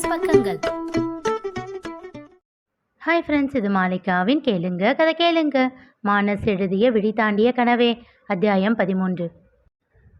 மானஸ் பக்கங்கள். Hi friends இது மாலிகாவின் கேளுங்க கதை கேளுங்க. மானஸ் எழுதிய விழி தாண்டிய கனவே அத்தியாயம் பதிமூன்று.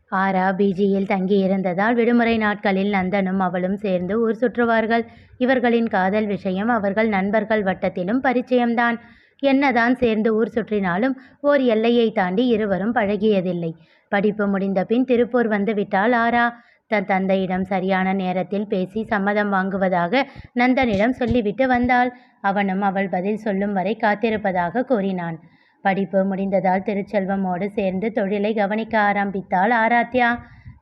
ஆரா பிஜியில் தங்கியிருந்ததால் விடுமுறை நாட்களில் நந்தனும் அவளும் சேர்ந்து ஊர் சுற்றுவார்கள். இவர்களின் காதல் விஷயம் அவர்கள் நண்பர்கள் வட்டத்திலும் பரிச்சயம்தான். என்னதான் சேர்ந்து ஊர் சுற்றினாலும் ஓர் எல்லையை தாண்டி இருவரும் பழகியதில்லை. படிப்பு முடிந்த பின் திருப்பூர் வந்துவிட்டால் ஆரா. தன் தந்தையிடம் சரியான நேரத்தில் பேசி சம்மதம் வாங்குவதாக நந்தனிடம் சொல்லிவிட்டு வந்தாள். அவனும் அவள் பதில் சொல்லும் வரை காத்திருப்பதாக கூறினான். படிப்பு முடிந்ததால் திருச்செல்வமோடு சேர்ந்து தொழிலை கவனிக்க ஆரம்பித்தாள் ஆராத்யா.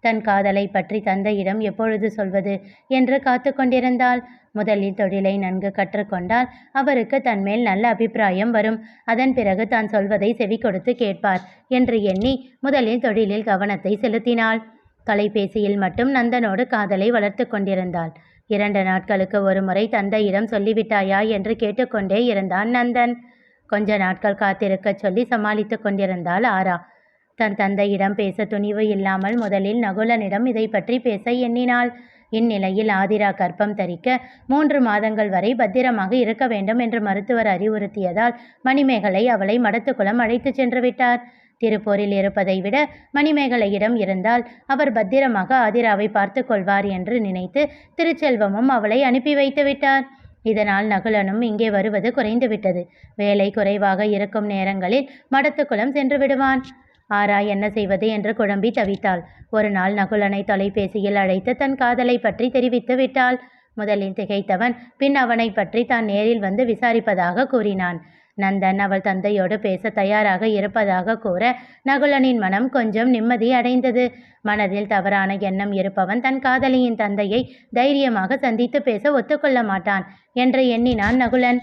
தன் காதலை பற்றி தந்தையிடம் எப்பொழுது சொல்வது என்று காத்து கொண்டிருந்தாள். முதலில் தொழிலை நன்கு கற்றுக்கொண்டால் அவருக்கு தன்மேல் நல்ல அபிப்பிராயம் வரும். அதன் பிறகு தான் சொல்வதை செவி கொடுத்து கேட்பார் என்று எண்ணி முதலில் தொழிலில் கவனத்தை செலுத்தினாள். தொலைபேசியில் மட்டும் நந்தனோடு காதலை வளர்த்து கொண்டிருந்தாள். இரண்டு நாட்களுக்கு ஒரு முறை தந்தையிடம் சொல்லிவிட்டாயா என்று கேட்டுக்கொண்டே இருந்தான் நந்தன். கொஞ்ச நாட்கள் காத்திருக்கச் சொல்லி சமாளித்து கொண்டிருந்தாள் ஆரா. தன் தந்தையிடம் பேச துணிவு இல்லாமல் முதலில் நகுலனிடம் இதை பற்றி பேச எண்ணினாள். இந்நிலையில் ஆதிரா கர்ப்பம் தரிக்க மூன்று மாதங்கள் வரை பத்திரமாக இருக்க வேண்டும் என்று மருத்துவர் அறிவுறுத்தியதால் மணிமேகலை அவளை மடத்துக்குளம் அழைத்துச் சென்று விட்டார். திருப்பூரில் இருப்பதை விட மணிமேகலையிடம் இருந்தால் அவர் பத்திரமாக ஆதிராவை பார்த்து கொள்வார் என்று நினைத்து திருச்செல்வமும் அவளை அனுப்பி வைத்து விட்டார் இதனால் நகுலனும் இங்கே வருவது குறைந்துவிட்டது. வேலை குறைவாக இருக்கும் நேரங்களில் மடத்துக்குளம் சென்று விடுவான். ஆரா என்ன செய்வது என்று குழம்பி தவித்தாள். ஒரு நாள் நகுலனை தொலைபேசியில் அழைத்து தன் காதலை பற்றி தெரிவித்து விட்டாள். முதலில் திகைத்தவன் பின் அவனை பற்றி தான் நேரில் வந்து விசாரிப்பதாக கூறினான். நந்தன் அவள் தந்தையோடு பேச தயாராக இருப்பதாக கூற நகுலனின் மனம் கொஞ்சம் நிம்மதி அடைந்தது. மனதில் தவறான எண்ணம் இருப்பவன் தன் காதலியின் தந்தையை தைரியமாக சந்தித்து பேச ஒத்துக்கொள்ள மாட்டான் என்று எண்ணினான் நகுலன்.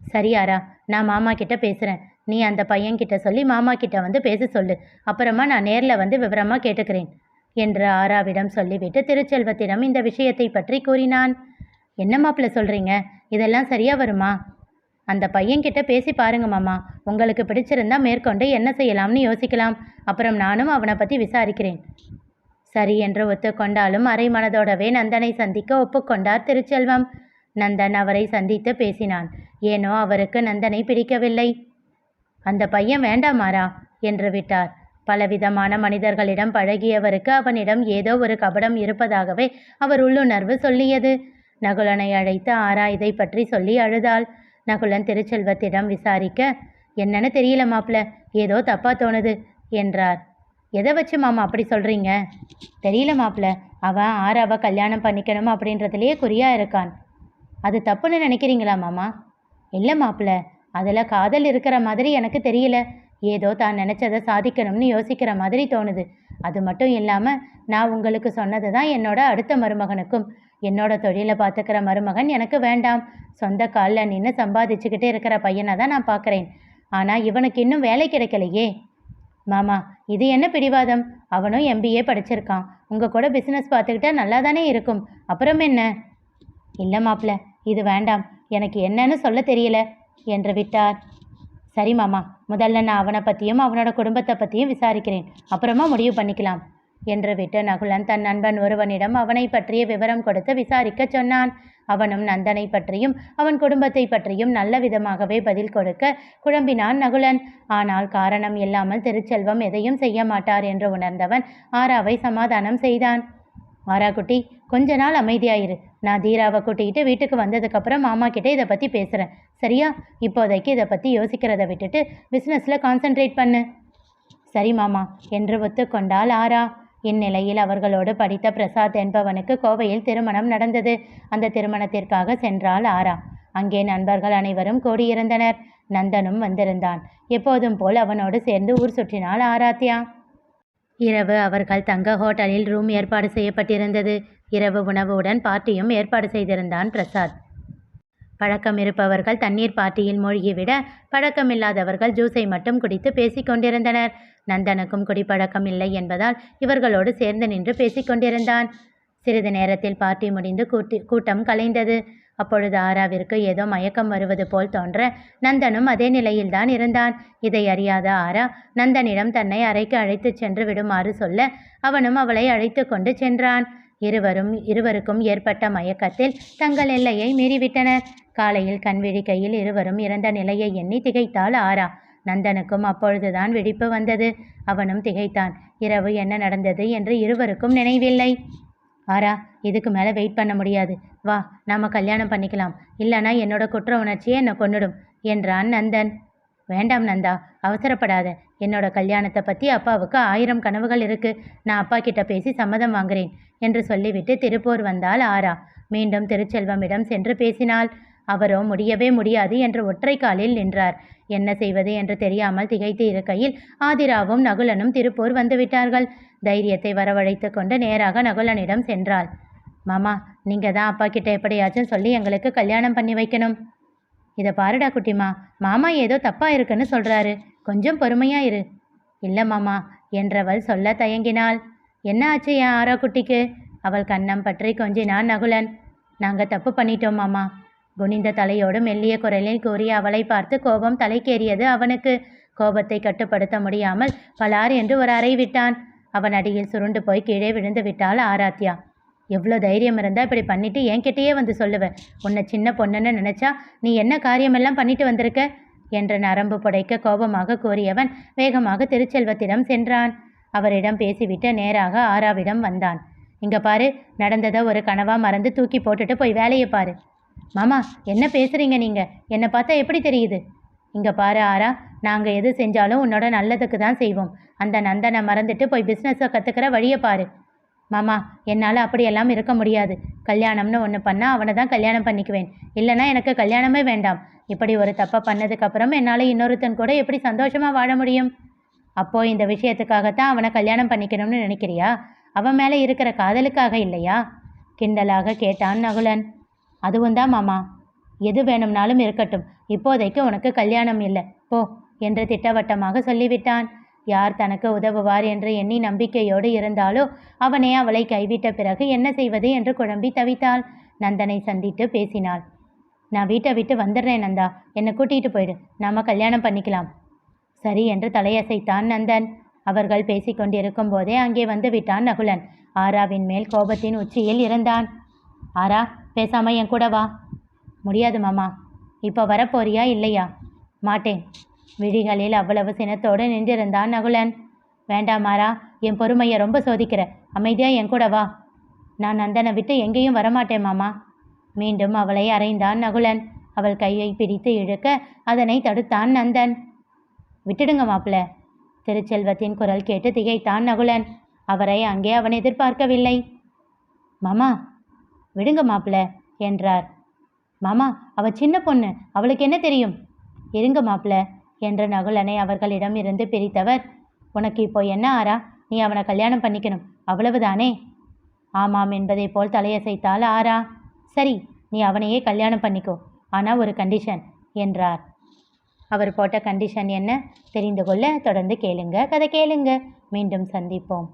சரியாரா நான் மாமா கிட்ட பேசுகிறேன் நீ அந்த பையன்கிட்ட சொல்லி மாமா கிட்ட வந்து பேச சொல்லு. அப்புறமா நான் நேரில் வந்து விவரமாக கேட்டுக்கிறேன் என்று ஆராவிடம் சொல்லிவிட்டு திருச்செல்வத்திடம் இந்த விஷயத்தை பற்றி கூறினான். என்ன மாப்பிள்ள சொல்கிறீங்க இதெல்லாம் சரியா வருமா? அந்த பையன்கிட்ட பேசி பாருங்க மாமா. உங்களுக்கு பிடிச்சிருந்தா மேற்கொண்டு என்ன செய்யலாம்னு யோசிக்கலாம். அப்புறம் நானும் அவனை பற்றி விசாரிக்கிறேன். சரி என்று ஒத்துக்கொண்டாலும் அரை மனதோடவே நந்தனை சந்திக்க ஒப்புக்கொண்டார் திருச்செல்வம். நந்தன் அவரை சந்தித்து பேசினான். ஏனோ அவருக்கு நந்தனை பிடிக்கவில்லை. அந்த பையன் வேண்டாமாரா என்று விட்டார். பலவிதமான மனிதர்களிடம் பழகியவருக்கு அவனிடம் ஏதோ ஒரு கபடம் இருப்பதாகவே அவர் உள்ளுணர்வு சொல்லியது. நகுலனை அழைத்து ஆரா இதை பற்றி சொல்லி அழுதாள். நகுலன் திருச்செல்வத்திடம் விசாரிக்க என்னன்னு தெரியல மாப்ள ஏதோ தப்பா தோணுது என்றார். எதை வச்சு மாமா அப்படி சொல்கிறீங்க தெரியல மாப்ள அவன் ஆறாவ கல்யாணம் பண்ணிக்கணும் அப்படின்றதுலேயே குறியா இருக்கான். அது தப்புன்னு நினைக்கிறீங்களா மாமா? இல்லை மாப்பிள்ள அதில் காதல் இருக்கிற மாதிரி எனக்கு தெரியல. ஏதோ தான் நினச்சதை சாதிக்கணும்னு யோசிக்கிற மாதிரி தோணுது. அது மட்டும் இல்லாமல் நான் உங்களுக்கு சொன்னது தான் என்னோட அடுத்த மருமகனுக்கும். என்னோட தொழிலை பார்த்துக்கிற மருமகன் எனக்கு வேண்டாம். சொந்த காலில் நின்று சம்பாதிச்சுக்கிட்டே இருக்கிற பையனை தான் நான் பார்க்குறேன். ஆனால் இவனுக்கு இன்னும் வேலை கிடைக்கலையே. மாமா இது என்ன பிடிவாதம்? அவனும் எம்பிஏ படிச்சிருக்கான். உங்கள் கூட பிஸ்னஸ் பார்த்துக்கிட்டா நல்லா தானே இருக்கும். அப்புறம் என்ன? இல்லை மாப்பிள்ள இது வேண்டாம். எனக்கு என்னன்னு சொல்ல தெரியல என்று விட்டார். சரி மாமா முதல்ல நான் அவனை பற்றியும் அவனோட குடும்பத்தை பற்றியும் விசாரிக்கிறேன். அப்புறமா முடிவு பண்ணிக்கலாம். என்று விட்டு நகுலன் தன் நண்பன் ஒருவனிடம் அவனை பற்றிய விவரம் கொடுத்து விசாரிக்கச் சொன்னான். அவனும் நந்தனை பற்றியும் அவன் குடும்பத்தை பற்றியும் நல்ல விதமாகவே பதில் கொடுக்க குழம்பினான் நகுலன். ஆனால் காரணம் இல்லாமல் திருச்செல்வம் எதையும் செய்ய மாட்டார் என்று உணர்ந்தவன் ஆராவை சமாதானம் செய்தான். ஆரா குட்டி கொஞ்ச நாள் அமைதியாயிரு. நான் தீராவை கூட்டிக்கிட்டு வீட்டுக்கு வந்ததுக்கப்புறம் மாமா கிட்டே இதை பற்றி பேசுகிறேன் சரியா? இப்போதைக்கு இதை பற்றி யோசிக்கிறத விட்டுட்டு பிஸ்னஸில் கான்சென்ட்ரேட் பண்ணு. சரி மாமா என்று ஒத்துக்கொண்டால் ஆரா இந்நிலையில் அவர்களோடு படித்த பிரசாத் என்பவனுக்கு கோவையில் திருமணம் நடந்தது. அந்த திருமணத்திற்காக சென்றாள் ஆரா. அங்கே நண்பர்கள் அனைவரும் கூடியிருந்தனர். நந்தனும் வந்திருந்தான். எப்போதும் போல் அவனோடு சேர்ந்து ஊர் சுற்றினாள் ஆராத்யா. இரவு அவர்கள் தங்க ஹோட்டலில் ரூம் ஏற்பாடு செய்யப்பட்டிருந்தது. இரவு உணவுடன் பார்ட்டியும் ஏற்பாடு செய்திருந்தான் பிரசாத். பழக்கம் இருப்பவர்கள் தண்ணீர் பாட்டியில் மூழ்கிவிட பழக்கமில்லாதவர்கள் ஜூஸை மட்டும் குடித்து பேசிக்கொண்டிருந்தனர். நந்தனுக்கும் குடிப்பழக்கம் இல்லை என்பதால் இவர்களோடு சேர்ந்து நின்று பேசிக்கொண்டிருந்தான். சிறிது நேரத்தில் பார்ட்டி முடிந்து கூட்டி கூட்டம் கலைந்தது. அப்பொழுது ஆராவிற்கு ஏதோ மயக்கம் வருவது போல் தோன்ற நந்தனும் அதே நிலையில்தான் இருந்தான். இதை அறியாத ஆரா நந்தனிடம் தன்னை அறைக்கு அழைத்துச் சென்று விடுமாறு சொல்ல அவனும் அவளை அழைத்து கொண்டு சென்றான். இருவரும் இருவருக்கும் ஏற்பட்ட மயக்கத்தில் தங்கள் எல்லையை மீறிவிட்டனர். காலையில் கண்விழிக்கையில் இருவரும் இறந்த நிலையை எண்ணி திகைத்தாள் ஆரா. நந்தனுக்கும் அப்பொழுதுதான் விழிப்பு வந்தது. அவனும் திகைத்தான். இரவு என்ன நடந்தது என்று இருவருக்கும் நினைவில்லை. ஆரா இதுக்கு மேலே வெயிட் பண்ண முடியாது. வா நாம கல்யாணம் பண்ணிக்கலாம். இல்லைனா என்னோட குற்ற உணர்ச்சியை என்னை கொன்னுடும் என்றான் நந்தன். வேண்டாம் நந்தா அவசரப்படாத. என்னோட கல்யாணத்தை பற்றி அப்பாவுக்கு ஆயிரம் கனவுகள் இருக்கு. நான் அப்பா கிட்ட பேசி சம்மதம் வாங்குறேன் என்று சொல்லிவிட்டு திருப்பூர் வந்தால் ஆரா. மீண்டும் திருச்செல்வமிடம் சென்று பேசினாள். அவரோ முடியவே முடியாது என்று ஒற்றை காலில் நின்றார். என்ன செய்வது என்று தெரியாமல் திகைத்து இருக்கையில் ஆதிராவும் நகுலனும் திருப்பூர் வந்துவிட்டார்கள் தைரியத்தை வரவழைத்து கொண்டு நேராக நகுலனிடம் சென்றாள். மாமா நீங்கள் தான் அப்பா கிட்ட எப்படியாச்சும் சொல்லி எங்களுக்கு கல்யாணம் பண்ணி வைக்கணும். இதை பாருடா குட்டிமா மாமா ஏதோ தப்பா இருக்குன்னு சொல்றாரு. கொஞ்சம் பொறுமையா இரு. இல்லை மாமா என்றவள் சொல்ல தயங்கினாள். என்ன ஆச்சு என் ஆரா குட்டிக்கு? அவள் கண்ணம் பற்றி கொஞ்சினான் நகுலன். நாங்கள் தப்பு பண்ணிட்டோம் மாமா. குனிந்த தலையோடு மெல்லிய குரலில் கூறி அவளை பார்த்து கோபம் தலைக்கேறியது அவனுக்கு. கோபத்தை கட்டுப்படுத்த முடியாமல் பலார் என்று ஒரு அறை விட்டான். அவன் அடியில் சுருண்டு போய் கீழே விழுந்து விட்டாள் ஆராத்யா. எவ்வளோ தைரியம் இருந்தால் இப்படி பண்ணிவிட்டு என்கிட்டயே வந்து சொல்லுவேன் உன்னை சின்ன பொண்ணுன்னு நினச்சா நீ என்ன காரியமெல்லாம் பண்ணிட்டு வந்திருக்க? என்ற நரம்பு புடைக்க கோபமாக கூறியவன் வேகமாக திருச்செல்வத்திடம் சென்றான். அவரிடம் பேசிவிட்டு நேராக ஆராவிடம் வந்தான். இங்கே பாரு நடந்ததை ஒரு கனவாக மறந்து தூக்கி போட்டுட்டு போய் வேலையை பாரு. மாமா என்ன பேசுகிறீங்க நீங்கள் என்னை பார்த்தா எப்படி தெரியுது? இங்கே பாரு ஆரா நாங்கள் எது செஞ்சாலும் உன்னோட நல்லதுக்கு தான் செய்வோம். அந்த நந்தனை மறந்துட்டு போய் பிஸ்னஸை கற்றுக்கிற வழியை பாரு. மாமா என்னால் அப்படியெல்லாம் இருக்க முடியாது. கல்யாணம்னு ஒன்று பண்ணால் அவனை தான் கல்யாணம் பண்ணிக்குவேன். இல்லைன்னா எனக்கு கல்யாணமே வேண்டாம். இப்படி ஒரு தப்பை பண்ணதுக்கப்புறம் என்னால் இன்னொருத்தன் கூட எப்படி சந்தோஷமாக வாழ முடியும்? அப்போது இந்த விஷயத்துக்காகத்தான் அவனை கல்யாணம் பண்ணிக்கணும்னு நினைக்கிறியா? அவன் மேலே இருக்கிற காதலுக்காக இல்லையா? கிண்டலாக கேட்டான் நகுலன். அதுவும் தான் மாமா. எது வேணும்னாலும் இருக்கட்டும். இப்போதைக்கு உனக்கு கல்யாணம் இல்லை. போ என்று திட்டவட்டமாக சொல்லிவிட்டான். யார் தனக்கு உதவுவார் என்று எண்ணி நம்பிக்கையோடு இருந்தாலோ அவனே அவளை கைவிட்ட பிறகு என்ன செய்வது என்று குழம்பி தவித்தாள். நந்தனை சந்தித்து பேசினாள். நான் வீட்டை விட்டு வந்துடுறேன் நந்தா. என்னை கூட்டிகிட்டு போயிடு. நாம கல்யாணம் பண்ணிக்கலாம். சரி என்று தலையசைத்தான் நந்தன். அவர்கள் பேசிக்கொண்டிருக்கும் போதே அங்கே வந்து விட்டான் நகுலன். ஆராவின் மேல் கோபத்தின் உச்சியில் இருந்தான். ஆரா பேசாம என் கூட வா. முடியாது மாமா. இப்போ வரப்போறியா இல்லையா? மாட்டேன். விழிகளில் அவ்வளவு சினத்தோடு நின்றிருந்தான் நகுலன். வேண்டாமாரா என் பொறுமையை ரொம்ப சோதிக்கிற. அமைதியா என் கூட வா. நான் நந்தனை விட்டு எங்கேயும் வரமாட்டேன் மாமா. மீண்டும் அவளை அறைந்தான் நகுலன். அவள் கையை பிடித்து இழுக்க அதனை தடுத்தான் நந்தன். விட்டுடுங்க மாப்பிள்ள. திருச்செல்வத்தின் குரல் கேட்டு திகைத்தான் நகுலன். அவரை அங்கே அவன் எதிர்பார்க்கவில்லை. மாமா விடுங்க மாப்பிள்ள என்றார். மாமா அவ சின்ன பொண்ணு. அவளுக்கு என்ன தெரியும்? இருங்க மாப்பிள்ள. என்ற நகுலனை அவர்களிடம் இருந்து பிரித்தவர். உனக்கு இப்போ என்ன ஆரா நீ அவனை கல்யாணம் பண்ணிக்கணும். அவ்வளவுதானே? ஆமாம் என்பதை போல் தலையசைத்தாள் ஆரா சரி நீ அவனையே கல்யாணம் பண்ணிக்கோ. ஆனால் ஒரு கண்டிஷன் என்றார். அவர் போட்ட கண்டிஷன் என்ன? தெரிந்து கொள்ள தொடர்ந்து கேளுங்க. கதை கேளுங்க. மீண்டும் சந்திப்போம்.